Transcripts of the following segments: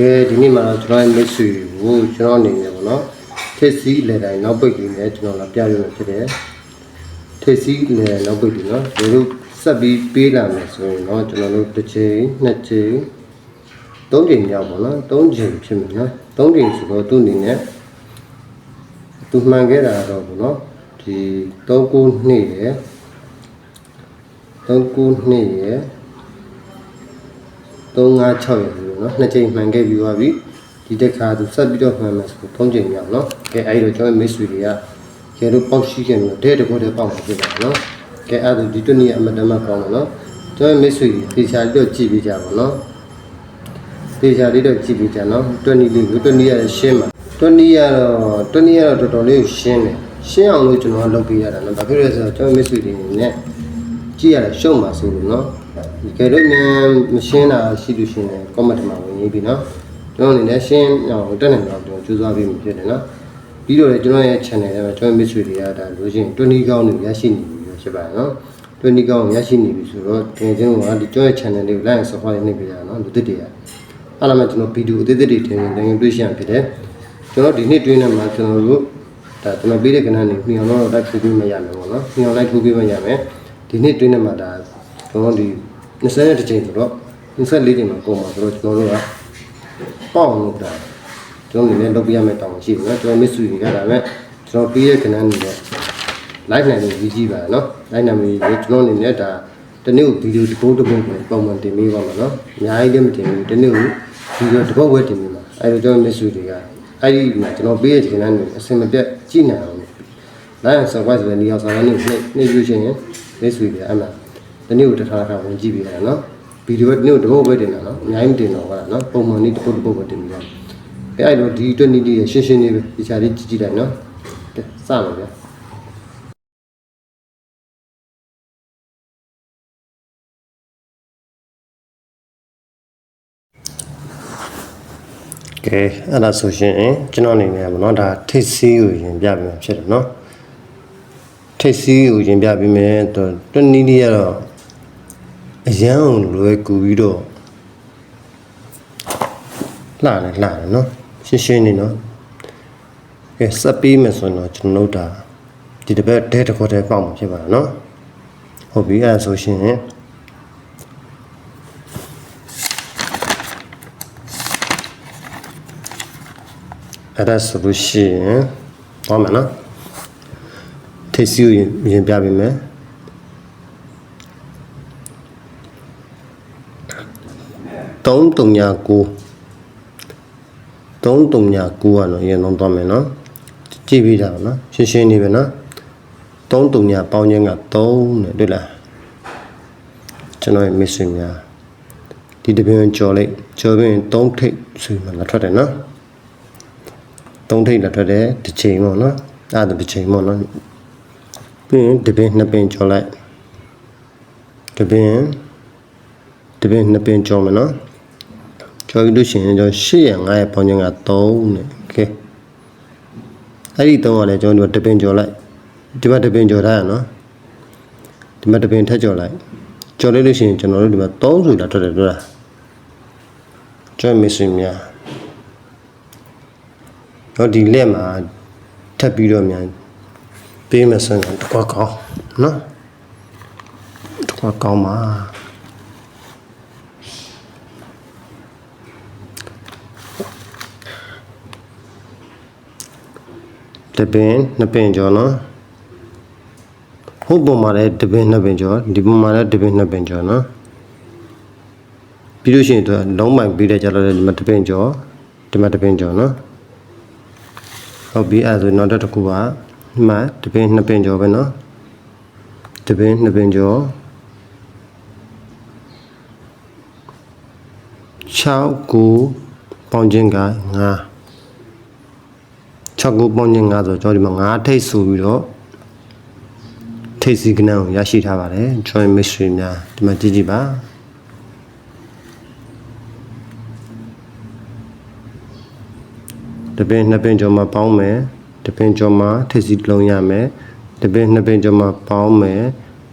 ကဲဒီနေ့မှာတော့ကျွန်တော်ရဲ့မိတ်ဆွေကိုကျွန်တော်အနေနဲ့ပေါ့နော်ထစ်စီလေတိုင်းနောက်ပိတ်လေးနဲ့ကျွန်တော်လာပြရမှာဖြစ်တယ်ထစ်စီလေနောက်ပိတ်လေးနော်ဒီလိုဆက်ပြီးပေးလာမယ်ဆိုရင်တော့ကျွန်တော်တို့တစ်ချိန်နှစ်ချိန်သုံးချိန်ရောက်ပေါ့နော်သုံးချိန်ဖြစ်မယ်နော်သုံးချိန်ဆိုတော့သူ့အနေနဲ့သူမှန်ခဲ့တာတော့ပေါ့နော်ဒီ3ခုနှစ်ရယ်3ခုနှစ်ရယ်356ရယ်လို့ နော်နှစ်ချိန်မှန်ခဲ့ပြီးသွားပြီဒီတစ်ခါသူဆက်ပြီးတော့မှန်မယ်ဆိုသုံးချိန်မြောက်နော်ကဲအဲ့တော့ကျွန်တော်မိတ်ဆွေတွေကရေတို့ပေါက်ရှိခဲ့မျိုးတဲ့တကောတဲ့ပေါက်မှာဖြစ်တာနော်ကဲအဲ့ဒါဒီတွနေ့အမတမကောင်းတယ်နော်ကျွန်တော်မိတ်ဆွေတွေသေချာလေးတော့ကြည့်ပေးကြပါနော်သေချာလေးတော့ကြည့်ပေးကြနော်တွနေ့လေးကိုတွနေ့ရရှင်းပါတွနေ့ရတော့တွနေ့ရတော့တော်တော်လေးရှင်းတယ်ရှင်းအောင်လို့ကျွန်တော်လုပ်ပေးရတာနော်ဘာဖြစ်လဲဆိုတော့ကျွန်တော်မိတ်ဆွေတွေနေနဲ့ကြည့်ရတာရှုံမှာဆိုလို့နော် ဒီကဲလို့မြန်မရှင်းတာရှိလို့ရှင်လည်း comment မှာဝင်ရေးပြီးနော်ကျွန်တော်အနေနဲ့ရှင်းအောင်တက်နိုင်တော့ကျွန်တော်ကြိုးစားပြီးမှဖြစ်တယ်နော်ပြီးတော့လည်းကျွန်တော်ရဲ့ channel ထဲမှာကျွန်တော်မိတ်ဆွေတွေကဒါလို့ရှင်20ကောင်းတွေရရှိနေပြီဖြစ်ပါတယ်နော်20ကောင်းရရှိနေပြီဆိုတော့တကယ်ချင်းကဒီကျွန်တော်ရဲ့ channel လေးကို like and subscribe လုပ်ပေးကြနော်လူသစ်တွေကအားလုံးကျွန်တော်ဗီဒီယိုအသေးသေးတွေတင်တင်တွေ့ရှင်ဖြစ်တယ်ကျွန်တော်ဒီနှစ်တွင်းနဲ့မှာကျွန်တော်တို့ဒါကျွန်တော်ပေးတဲ့ကဏ္ဍနေညောင်တော့လိုက်ထိုးပေးမရမယ်ပေါ့နော်ညောင်လိုက်ထိုးပေးမရမယ်ဒီနှစ်တွင်းနဲ့မှာဒါကျွန်တော်ဒီ 20တစ်ချိန်ဆိုတော့24ချိန်မှာပုံမှာဆိုတော့ကျွန်တော်တို့ကပေါ့အောင်လုပ်တာကျွန်တော်အနေနဲ့လုပ်ပြရမယ့်တောင်းရှိတယ်နော်ကျွန်တော်မစ်ဆွေတွေကဒါပေမဲ့ကျွန်တော်ပေးတဲ့ကဏ္ဍနေတော့ live နိုင်လို့ကြီးကြီးပါနော် live နိုင်ပြီးကျွန်တော်အနေနဲ့ဒါတနေ့ကိုဗီဒီယိုတစ်ပုတ်တစ်ပုတ်ကိုပုံမှန်တင်ပေးပါမှာနော်အများကြီးလည်းမတင်ဘူးတနေ့ကိုဗီဒီယိုတစ်ပုတ်ဝဲတင်ပေးမှာအဲဒီတော့ကျွန်တော်မစ်ဆွေတွေကအဲ့ဒီမှာကျွန်တော်ပေးတဲ့ကဏ္ဍနေအစင်မပြတ်ကြည့်နိုင်အောင်လိုင်းဆော့ဝိုက်ဆိုတဲ့နေရာဆောင်ကနေနှိပ်နှိပ်ယူရှင်ရင်မိတ်ဆွေတွေအဲ့မှာ ဒီနေ့ကိုတစ်ခါတစ်ခါဝင်ကြည့်ပြီးရတယ်နော်ဗီဒီယိုဒီနေ့ကိုတစ်ပုတ်ပဲတင်တာနော်အများကြီးမတင်တော့ဘူးလားနော်ပုံမှန်နေ့တစ်ပုတ်တစ်ပုတ်ပဲတင်ပြီးတော့အဲ့အဲ့လိုဒီအတွက်နေ့တည်းရှင်းရှင်းလေးပဲဒီချာလေးကြည့်ကြည့်လိုက်နော်ကဲစမယ်ဗျာကဲအဲ့ဒါဆိုရှင်ကျွန်တော်အနေနဲ့ပေါ့နော်ဒါထိတ်စီးကိုရင်ပြပြမှာဖြစ်တယ်နော်ထိတ်စီးကိုရင်ပြပြီးမယ်တော့တွနည်းလေးကတော့ အရန်အောင်လွယ်ကူပြီးတော့လှတယ်လှတယ်နော်ရှင်းရှင်းနေနော်ကဲစပ်ပြီးမယ်ဆိုရင်တော့ကျွန်တော်တို့ဒါဒီတစ်ပတ်ဒဲတစ်ခေါက်တည်းပေါက်မှာဖြစ်ပါတယ်နော်ဟုတ်ပြီအဲ့ဒါဆိုရှင်အဲ့ဒါဆိုလို့ရှိရင်ဟောမယ်နော်ထိပ်စီကိုရင်ပြပေးမယ် 339 339ကတော့ရင်တော့သွားမယ်နော်ကြည့်ပြီးတာနော်ရှင်းရှင်းနေပဲနော်339ပေါင်းခြင်းက3နဲ့တွေ့လားကျွန်တော်ရဲ့ mission များဒီတပင်ကြော်လိုက်ကြော်ပြီးရင်3ထိပ်ဆိုမှလာထွက်တယ်နော်သုံးထိပ်လက်ထွက်တယ်တစ်ချိန်ပေါ့နော်အဲ့ဒါတစ်ချိန်ပေါ့နော်ပြီးရင်တစ်ပင်နှစ်ပင်ကျော်လိုက်တစ်ပင်တစ်ပင်နှစ်ပင်ကျော်မယ်နော် ကျော်ပြီးလို့ရှိရင်ကျွန်တော်8ရ9ရပေါင်းခြင်းက3နဲ့โอเคအဲ့ဒီ3ကလည်းကျွန်တော်တို့တစ်ပင်ကျော်လိုက်ဒီမှာတစ်ပင်ကျော်ထားရနော်ဒီမှာတစ်ပင်ထက်ကျော်လိုက်ကျော်လိုက်လို့ရှိရင်ကျွန်တော်တို့ဒီမှာ3ဆိုလာထွက်တယ်တို့လားကျွန်တော်မစ်စင်များ တော့ဒီလက်မှာထပ်ပြီးတော့မြန်ပေးမယ်ဆိုရင်တကွာကောင်းနော်တကွာကောင်းပါ တပင်နှစ်ပင်ကျော်နော်ဟိုပုံမှာလည်းတပင်နှစ်ပင်ကျော်ဒီပုံမှာလည်းတပင်နှစ်ပင်ကျော်နော်ပြီးလို့ရှိရင်သူကလုံးပိုင်ပြီးတဲ့ကြတော့ဒီမှာတပင်ကျော်ဒီမှာတပင်ကျော်နော်ဟုတ်ပြီအဲဆိုနောက်တစ်ခုကဒီမှာတပင်နှစ်ပင်ကျော်ပဲနော်တပင်နှစ်ပင်ကျော်6 9ပေါင်းခြင်းက9 6ကိုပေါင်းခြင်း9ဆိုတော့ဒီမှာ9ထိတ်ဆိုပြီးတော့ထိတ်စီကနန်းကိုရရှိထားပါတယ် join mystery များဒီမှာကြည့်ကြည့်ပါတပင်နှစ်ပင်ကျော်မှာပေါင်းမယ်တပင်ကျော်မှာထိပ်စီတစ်လုံးရမယ်တပင်နှစ်ပင်ကျော်မှာပေါင်းမယ်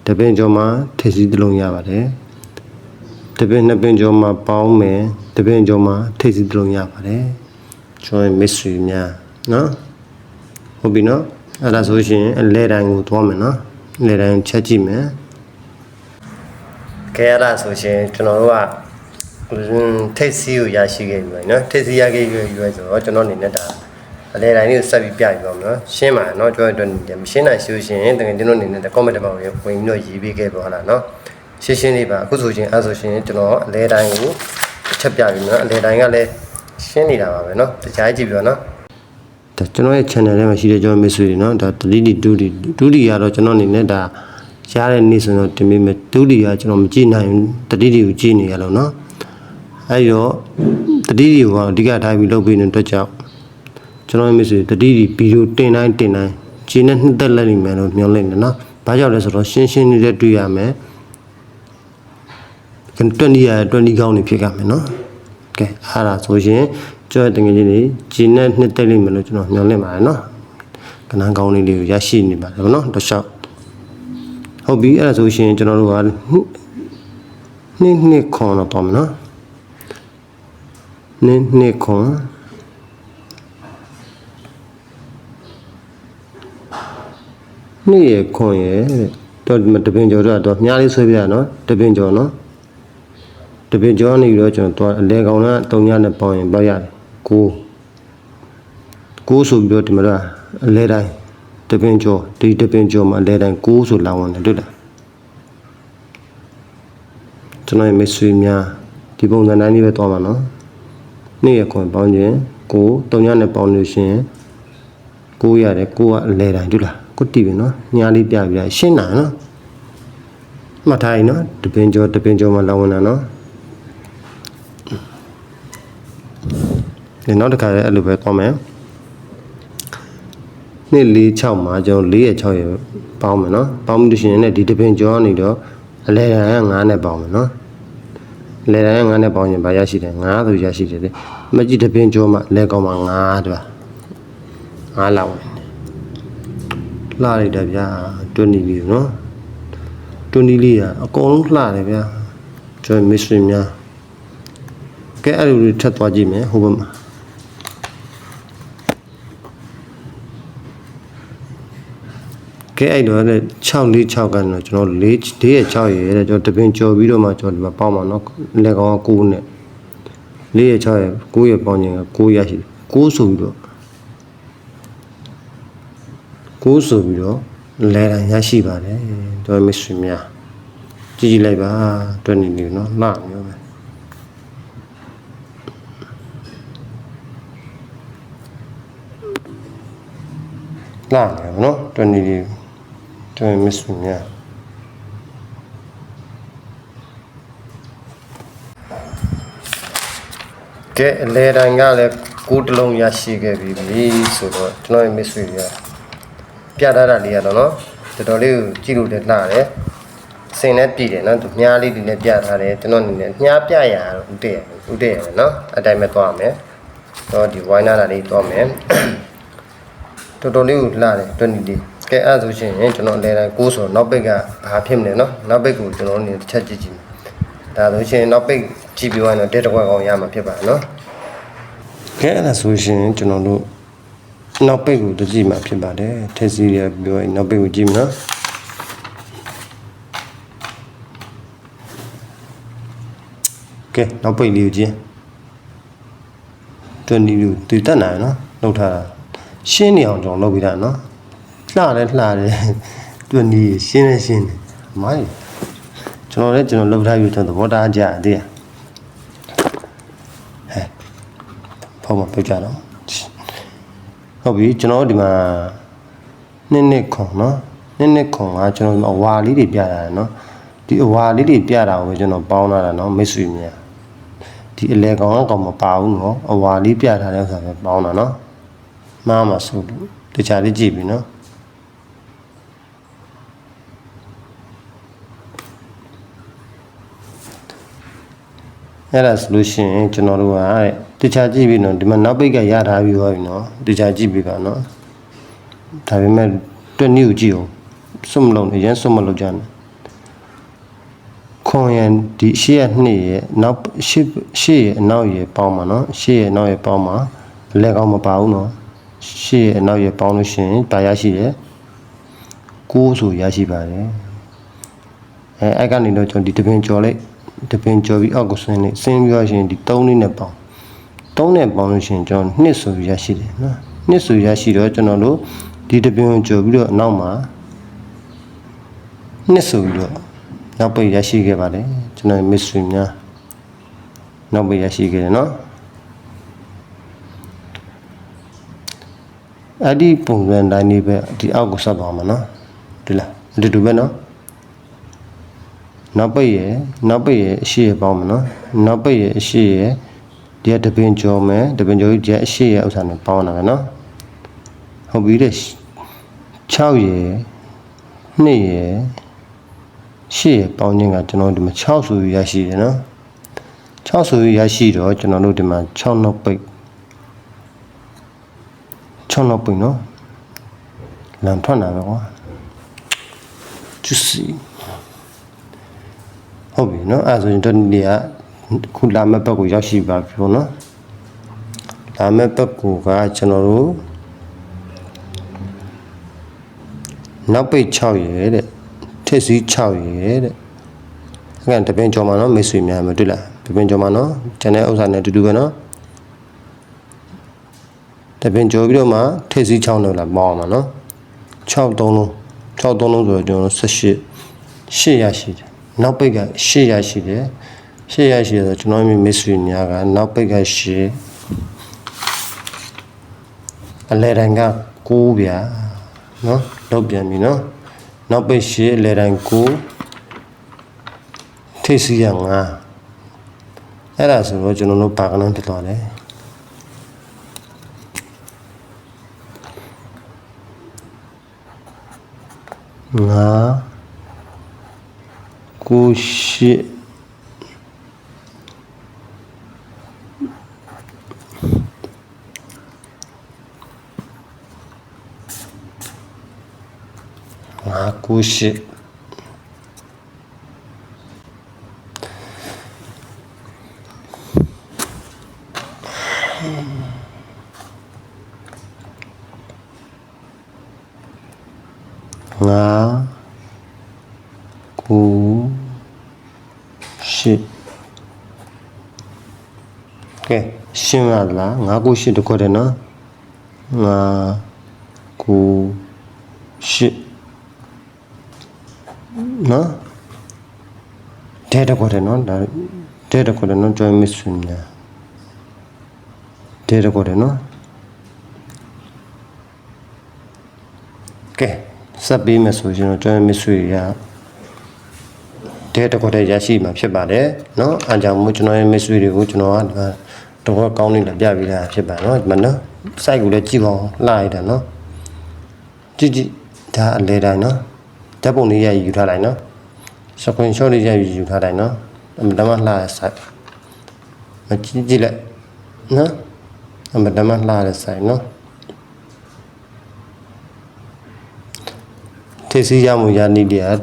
တပင်ကျော်မှာထိပ်စီတစ်လုံးရပါတယ်တပင်နှစ်ပင်ကျော်မှာပေါင်းမယ်တပင်ကျော်မှာထိပ်စီးတစ်လုံးရပါတယ်ကျွန်တော် mystery များ နော်ဟုတ်ပြီနော်အဲ့ဒါဆိုရှင်လဲတိုင်းကိုသွားမယ်နော်လဲတိုင်းချက်ကြည့်မယ်ခဲရတာဆိုရှင်ကျွန်တော်တို့ကထိတ်စီကိုရရှိခဲ့ပြီပဲနော်ထိတ်စီရခဲ့ပြီပဲဆိုတော့ကျွန်တော်အနေနဲ့ဒါအလဲတိုင်းလေးကိုဆက်ပြီးပြပြပါမယ်နော်ရှင်းပါနော်ကျွန်တော်တို့မရှင်းနိုင်ရှိရှင်တကယ်ကျွန်တော်အနေနဲ့ comment တစ်ပောင်ရဝင်ပြီးတော့ရေးပေးခဲ့ပါလားနော်ရှင်းရှင်းလေးပါအခုဆိုရှင်အဲဆိုရှင်ကျွန်တော်အလဲတိုင်းကိုတစ်ချက်ပြပြီနော်အလဲတိုင်းကလည်းရှင်းနေတာပါပဲနော်တခြားကြည့်ပြီးတော့နော် ဒါကျွန်တော်ရဲ့ channel ထဲမှာရှိတဲ့ကျွန်တော်မိတ်ဆွေတွေเนาะဒါ3 D 2 D 2 D ကတော့ကျွန်တော်အနေနဲ့ဒါရတဲ့နေ့ဆိုတော့တင်ပေးမယ်2 D ကကျွန်တော်မကြည့်နိုင်ဘူး3 D ကိုကြည့်နေရလို့เนาะအဲဒီတော့3 D ကိုအဓိကထားပြီးလုပ်ပေးနေတဲ့အတွက်ကြောင့်ကျွန်တော်မိတ်ဆွေ3 D ဗီဒီယိုတင်တိုင်းတင်တိုင်းဂျင်းနဲ့နှစ်သက်လက်နေမယ်လို့မျှော်လင့်တယ်เนาะဘာကြောင့်လဲဆိုတော့ရှင်းရှင်းလေးတွေ့ရမယ်20ရ20ကောင်းနေဖြစ်ကြမယ်နော်ကဲအားလားဆိုရင် ကြောတဲ့တငယ်ချင်းတွေဂျင်းနဲ့နှစ်သိမ့်လိမ့်မယ်လို့ကျွန်တော်ညွှန်လင့်ပါတယ်နော်ကနန်းကောင်းလေးတွေကိုရရှိနေပါတယ်ဗောနော်တစ်လျှောက်ဟုတ်ပြီအဲ့ဒါဆိုရှင်ကျွန်တော်တို့ကနှစ်နှစ်ခွန်တော့ပေါ့မယ်နော်နှစ်နှစ်ခွန်နှစ်ရခွန်ရတော့တပင်ကျော်တော့တော့မြားလေးဆွဲပြရနော်တပင်ကျော်နော်တပင်ကျော်နေပြီးတော့ကျွန်တော်အလဲကောင်ကတုံညနဲ့ပေါင်းရင်ပေါက်ရတယ် ကိုကိုဆိုပြီးတော့ဒီမှာအလဲတိုင်းတပင်ကျော်ဒီတပင်ကျော်မှာအလဲတိုင်းကိုဆိုလာဝင်တယ်တွေ့လားကျွန်တော်ရဲ့မိတ်ဆွေများဒီပုံစံတိုင်းလေးပဲသွားမှာနော်နေ့ရခွန်ပေါင်းခြင်းကိုတုံညနဲ့ပေါင်းလို့ရှိရင်ကိုရတယ်ကိုကအလဲတိုင်းတွေ့လားကိုတီးပြီနော်ညားလေးပြပြရှင်းတာနော်မှတ်ထားရင်နော်တပင်ကျော်တပင်ကျော်မှာလာဝင်တာနော် ဒီနောက်တစ်ခါလည်းအဲ့လိုပဲသွားမယ်နှစ်၄6မှာကျွန်တော်၄ရ6ရပေါင်းမယ်နော်ပေါင်းလို့ရှိရင်လည်းဒီတပင်ကျော်ကနေတော့အလဲတန်က9နဲ့ပေါင်းမယ်နော်အလဲတန်က9နဲ့ပေါင်းရင်ဘာရရှိတယ်9ဆိုရရှိတယ်လေမကြည့်တပင်ကျော်မှာလဲကောင်းမှာ9တပါ9လောက်ဝင်လှလိုက်တယ်ဗျာတွနီလေးနော်တွနီလေးကအကုန်လုံးလှတယ်ဗျာကျွန်တော်မစ်စထရီများကဲအဲ့လိုထပ်သွားကြည့်မယ်ဟိုဘက်မှာ ကဲအဲ့တော့လည်း646ကတော့ကျွန်တော်4 4ရဲ့6ရဲ့တဲ့ကျွန်တော်တပင်ကြော်ပြီးတော့မှကျွန်တော်ဒီမှာပေါင်းပါနော်လက်ကောင်က9နဲ့4ရဲ့6ရဲ့9ရဲ့ပေါင်းခြင်းက9ရရှိ9ဆိုပြီးတော့9ဆိုပြီးတော့လဲတန်ရရှိပါတယ်တို့မစ်ဆွေများကြည့်ကြည့်လိုက်ပါတွေ့နေနေနော်လှမျိုးပဲလှတယ်နော်တွေ့နေနေ တွေ့မစ်ဆွေများကဲအလဲတိုင်းကလည်းကိုးတလုံးရရှိခဲ့ပြီဆိုတော့ကျွန်တော်ရဲ့မစ်ဆွေတွေကပြထားတာလေးရတော့နော်တော်တော်လေးကိုကြည့်လို့လည်းလှတယ်စင်နဲ့ပြည်တယ်နော်သူမြားလေးတွေလည်းပြထားတယ်ကျွန်တော်အနေနဲ့မြားပြရတော့ဥတည့်ရဥတည့်ရနော်အတိုင်းပဲသွားမယ်တော့ဒီဝိုင်းနာတာလေးသွားမယ်တော်တော်လေးကိုလှတယ်တွနီလေး ကဲအဲ့ဆိုရှင်ကျွန်တော်အလဲတိုင်းကိုးဆိုနောက်ပိတ်ကဘာဖြစ်မလဲနော်နောက်ပိတ်ကိုကျွန်တော်အနေနဲ့တစ်ချက်ကြည့်ကြည့်ဒါဆိုရှင်နောက်ပိတ်ကြည့်ပြီးသွားရင်တော့တက်တစ်ခွက်ကောင်ရမှာဖြစ်ပါနော်ကဲအဲ့ဒါဆိုရှင်ကျွန်တော်တို့နောက်ပိတ်ကိုတကြည့်မှာဖြစ်ပါတယ်ထက်စီရပြောရင်နောက်ပိတ်ကိုကြည့်မနော်ကဲနောက်ပိတ်လေးကိုကြည့်တွနီလူတည်တတ်နိုင်နော်လောက်ထားတာရှင်းနေအောင်ကျွန်တော်လုပ်ပြီးတာနော် လှတယ်လှတယ်တွနီရှင်းနေရှင်းနေမိုင်းကျွန်တော်လည်းကျွန်တော်လုပ်ထားပြီးကျွန်တော်သဘောထားကြတယ်တည်းဟဲ့ဖောက်မပြကြတော့ဟုတ်ပြီကျွန်တော်ဒီမှာနှစ်နှစ်ခွန်နော်နှစ်နှစ်ခွန်ကကျွန်တော်အဝါလေးတွေပြတာနော်ဒီအဝါလေးတွေပြတာကိုကျွန်တော်ပေါင်းလာတာနော်မိတ်ဆွေများဒီအလဲကောင်ကောင်မပါဘူးနော်အဝါလေးပြထားတဲ့ဥစ္စာပဲပေါင်းတာနော်မှားမှာဆိုလို့တခြားလေးကြည့်ပြီနော် အဲ့ဒါဆိုလို့ရှိရင်ကျွန်တော်တို့ကတဲ့တခြားကြည့်ပြီနော်ဒီမှာနောက်ပိတ်ကရထားပြီးသွားပြီနော်တခြားကြည့်ပြီပါနော်ဒါပေမဲ့တွက်နည်းကိုကြည့်အောင်စွတ်မလုံးနဲ့ရမ်းစွတ်မလုံးကြနဲ့ခွန်ရန်ဒီရှေ့ရနှစ်ရဲ့နောက်ရှေ့ရှေ့ရဲ့အနောက်ရဲ့ပေါင်းမှာနော်ရှေ့ရဲ့အနောက်ရဲ့ပေါင်းမှာအလဲကောင်းမပါဘူးနော်ရှေ့ရဲ့အနောက်ရဲ့ပေါင်းလို့ရှိရင်ပါရရှိတယ်6ဆိုရရှိပါတယ်အဲအဲ့ကနေတော့ကျွန်တော်ဒီတပင်ကြော်လိုက် တပင်ကြော်ပြီးအောက်ကိုဆင်းနေဆင်းပြီးတော့ရှင်ဒီ3လေးနဲ့ပေါင်း3နဲ့ပေါင်းလို့ရှိရင်ကျွန်တော်2ဆိုရရှိတယ်နော်2ဆိုရရှိတော့ကျွန်တော်တို့ဒီတပင်ကိုကြော်ပြီးတော့အနောက်မှာ2ဆိုပြီးတော့နောက်ပိတ်ရရှိခဲ့ပါတယ်ကျွန်တော် mystery များနောက်ပိတ်ရရှိခဲ့တယ်နော်အဲ့ဒီပုံစံတိုင်းလေးပဲဒီအောက်ကိုဆက်သွားမှာနော်ဒီလားအတူတူပဲနော် နောက်ပိတ်ရဲ့နောက်ပိတ်ရဲ့အရှိရဲ့ပေါင်းမှာနော်နောက်ပိတ်ရဲ့အရှိရဲ့ဒီကတပင်ကြော်မယ်တပင်ကြော်ကြီးဒီကအရှိရဲ့ဥစ္စာနဲ့ပေါင်းတာပဲနော်ဟုတ်ပြီတဲ့6ရဲ့2ရဲ့ရှေ့ရဲ့ပေါင်းခြင်းကကျွန်တော်ဒီမှာ6ဆိုပြီးရရှိတယ်နော်6ဆိုပြီးရရှိတော့ကျွန်တော်တို့ဒီမှာ6နောက်ပိတ်6နောက်ပိတ်နော်လမ်းထွက်လာပဲကွာ juicy ဟုတ်ပြီနော်အဲဆိုရင်တို့နေကခုလာမဲ့ဘက်ကိုရောက်ရှိပါပြီပေါ့နော်လာမဲ့ဘက်ကိုကကျွန်တော်တို့နောက်ပိတ်6ရဲ့တဲ့ထစ်စီး6ရဲ့တဲ့အဲ့ကတပင်ကြော်မှာနော်မိတ်ဆွေများမတွေ့လားတပင်ကြော်မှာနော်ကျန်တဲ့ဥစ္စာနဲ့အတူတူပဲနော်တပင်ကြော်ပြီးတော့မှထစ်စီး6လို့လာပေါင်းအောင်ပါနော်6သုံးလုံး6သုံးလုံးဆိုတော့ကျွန်တော်18 8ရရှိတယ် နောက်ပိတ်က8ရရှိတယ်8ရရှိတယ်ဆိုတော့ကျွန်တော်မိတ်ဆွေများကနောက်ပိတ်က8အလဲတိုင်းက9ဗျာနော်လောက်ပြန်ပြီနော်နောက်ပိတ်ရှည်လေတိုင်းကိုထိပ်စီရငါအဲ့ဒါဆိုတော့ကျွန်တော်တို့ပါကနန်းတက်သွားတယ်ငါ ကိုရှစ်ငါကိုရှစ်ငါကိုရှစ် ကဲရှင်းရလားငါကိုရှစ်တခွက်တယ်နော်ငါကိုရှစ်နော်တဲ့တခွက်တယ်နော်ဒါတဲ့တခွက်တယ်နော် join miss ညာတဲ့တခွက်တယ်နော်ကဲစပ်ပေးမယ်ဆိုရင်တော့ join miss ရတဲ့တခွက်တဲ့ရရှိမှာဖြစ်ပါတယ်နော်အားကြောင့်မို့ကျွန်တော်ရဲ့ miss တွေကိုကျွန်တော်ကဒီမှာ တော့ကောင်းနေတယ်ပြပြီးတာဖြစ်ပါနော်ဒီမှာနော် site ကိုလည်းကြည့်ပါအောင်လှလိုက်တာနော်ကြည့်ကြည့်ဒါအလဲတိုင်းနော်ဓာတ်ပုံလေးရယူထားလိုက်နော်စကွန်ရှော့လေးရယူထားလိုက်နော်အမတမလှရ site မကြည့်ကြည့်လိုက်နော်အမတမလှရ site နော်ထေစီရမှုရနေတယ်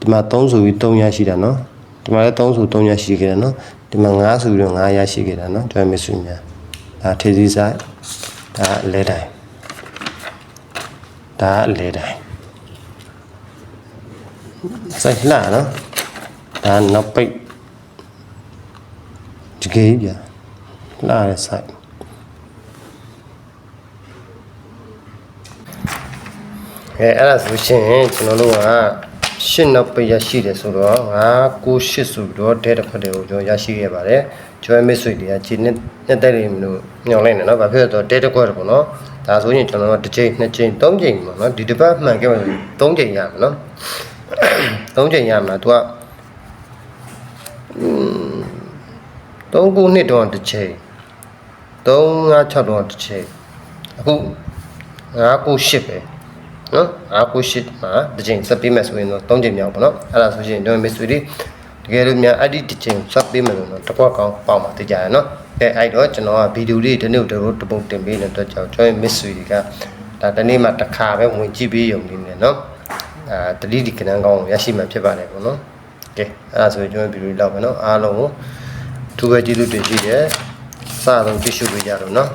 ဒီမှာ3ဆိုပြီး3ရရှိတာနော်ဒီမှာလည်း3ဆို3ရရှိခဲ့တယ်နော် ဒီမှာ5ဆိုပြီးတော့5ရရှိခဲ့တာနော်ကျွမ်းမဆွေများဒါထေစီဆိုင်ဒါအလဲတိုင်းဒါအလဲတိုင်းစိုက်လှနော်ဒါနောက်ပိတ်ဒီကေးပြလှရစိုက်အဲအဲ့ဒါဆိုရှင်ကျွန်တော်တို့က ရှစ်နောက်ပိတ်ရရှိတယ်ဆိုတော့ငါ9 8ဆိုပြီးတော့ဒဲတစ်ခွက်တွေကိုကျွန်တော်ရရှိခဲ့ပါတယ်ကျွဲမစ်ဆွေတွေကခြေနဲ့နှစ်သက်တွေမလို့ညောင်းလိုက်နေနော်ဘာဖြစ်လဲဆိုတော့ဒဲတစ်ခွက်ပေါ့နော်ဒါဆိုရင်ကျွန်တော်တို့တစ်ချိန်နှစ်ချိန်သုံးချိန်ပေါ့နော်ဒီတစ်ပတ်မှန်ခဲ့မယ်သုံးချိန်ရမှာနော်သုံးချိန်ရမှာ तू က3ခုနှစ်တော့တစ်ချိန်3 5 6တော့တစ်ချိန်အခု9ခု8ပဲ နော်အားကိုရှိမှာတစ်ချိန်ဆက်ပေးမယ်ဆိုရင်တော့၃ချိန်မြောက်ပေါ့နော်အဲ့ဒါဆိုရင်ကျွန်တော်မိတ်ဆွေတွေတကယ်လို့များအဲ့ဒီတစ်ချိန်ဆက်ပေးမယ်လို့တော့တစ်ခွက်ကောင်းပေါက်မှာသိကြရနော်ကဲအဲ့တော့ကျွန်တော်ကဗီဒီယိုလေးဒီနေ့တို့တပုတ်တင်ပေးတဲ့အတွက်ကြောင့်ကျွန်တော်မိတ်ဆွေတွေကဒါတနေ့မှတစ်ခါပဲဝင်ကြည့်ပေးရုံလေးနဲ့နော်အာတတိဒီကဏ္ဍကောင်းရရှိမှာဖြစ်ပါတယ်ပေါ့နော်ကဲအဲ့ဒါဆိုရင်ကျွန်တော်ဗီဒီယိုလောက်ပဲနော်အားလုံးကိုသူပဲကြည့်လို့တင်ရှိတယ်စတော့ကြည့်ရှုပေးကြတော့နော်